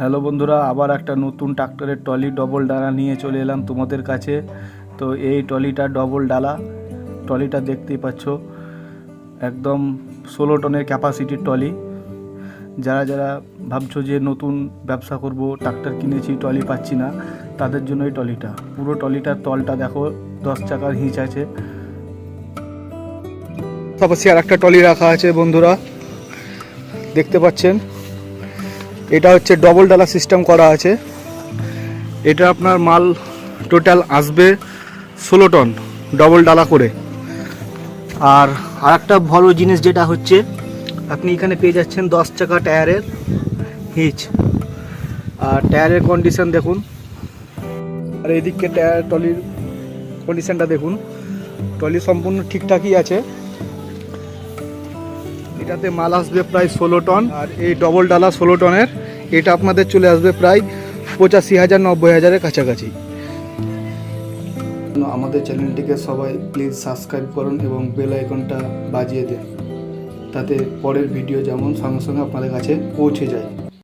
Hello বন্ধুরা, আবার একটা নতুন ট্রাক্টরের টলি ডবল ডালা নিয়ে চলে এলাম তোমাদের কাছে। তো এই টলিটা ডবল ডালা টলিটা দেখতেই পাচ্ছ, একদম ষোলো টনের ক্যাপাসিটির টলি যারা যারা ভাবছ যে নতুন ব্যবসা করব, ট্রাক্টর কিনেছি টলি পাচ্ছি না, তাদের জন্য এই টলিটা পুরো টলিটার তলটা দেখো, দশ চাকার হিঁচ আছে। তারপর আর একটা টলি রাখা আছে বন্ধুরা, দেখতে পাচ্ছেন। এটা হচ্ছে ডবল ডালা সিস্টেম করা আছে। এটা আপনার মাল টোটাল আসবে ষোলো টন ডবল ডালা করে। আর আরেকটা ভালো জিনিস যেটা হচ্ছে, আপনি এখানে পেয়ে যাচ্ছেন দশ চাকা টায়ারের হিচ। আর টায়ারের কন্ডিশন দেখুন। আর এদিকে টায়ার টলির কন্ডিশনটা দেখুন। টলি সম্পূর্ণ ঠিকঠাকই আছে। এটাতে মাল আসবে প্রায় ষোলো টন আর এই ডবল ডালা ষোলো টনের এটা আপনাদের চলে আসবে প্রায় পঁচাশি হাজার, নব্বই হাজারের কাছাকাছি। আমাদের চ্যানেলটিকে সবাই প্লিজ সাবস্ক্রাইব করুন এবং বেল আইকনটা বাজিয়ে দিন, তাতে পরের ভিডিও যেমন সঙ্গে সঙ্গে আপনাদের কাছে পৌঁছে যায়।